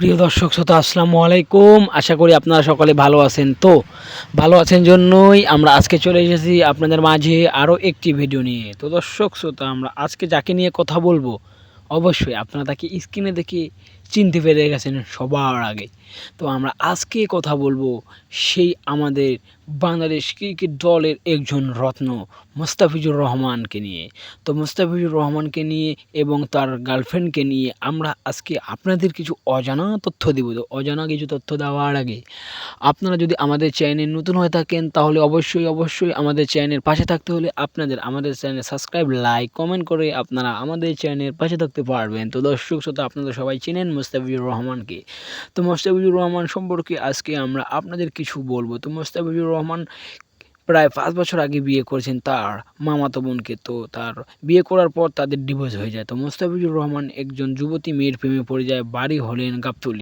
প্রিয় দর্শক শ্রোতা, আসসালামু আলাইকুম। আশা করি আপনারা সকলে ভালো আছেন। তো, ভালো আছেন জন্যই আমরা আজকে চলে এসেছি আপনাদের মাঝে আরও একটি ভিডিও নিয়ে। তো দর্শক শ্রোতা, আমরা আজকে যাকে নিয়ে কথা বলব, অবশ্যই আপনারা তাকে স্ক্রিনে দেখে চিনতে পেরে গেছেন সবার আগে। তো আমরা আজকে কথা বলব সেই আমাদের বাংলাদেশ ক্রিকেট দলের একজন রত্ন মোস্তাফিজুর রহমানকে নিয়ে। তো মোস্তাফিজুর রহমানকে নিয়ে এবং তার গার্লফ্রেন্ডকে নিয়ে আমরা আজকে আপনাদের কিছু অজানা তথ্য দেব। তো অজানা কিছু তথ্য দেওয়ার আগে আপনারা যদি আমাদের চ্যানেল নতুন হয়ে থাকেন, তাহলে অবশ্যই অবশ্যই আমাদের চ্যানেল পাশে থাকতে হলে আপনাদের, আমাদের চ্যানেল সাবস্ক্রাইব, লাইক, কমেন্ট করে আপনারা আমাদের চ্যানেল পাশে থাকতে পারবেন। তো দর্শক, শ্রোতা, আপনারা সবাই চেনেন মোস্তাফিজুর রহমানকে। তো মোস্তাফিজুর রহমান সম্পর্কে আজকে আমরা আপনাদের কিছু বলব। তো মোস্তাফিজুর রহমান প্রায় পাঁচ বছর আগে বিয়ে করেছেন তার মামাতো বোনকে। তো তার বিয়ে করার পর তাদের ডিভোর্স হয়ে যায়। তো মোস্তাফিজুর রহমান একজন যুবতী মেয়ের প্রেমে পড়ে যায়, বাড়ি হলেন গাবতলি।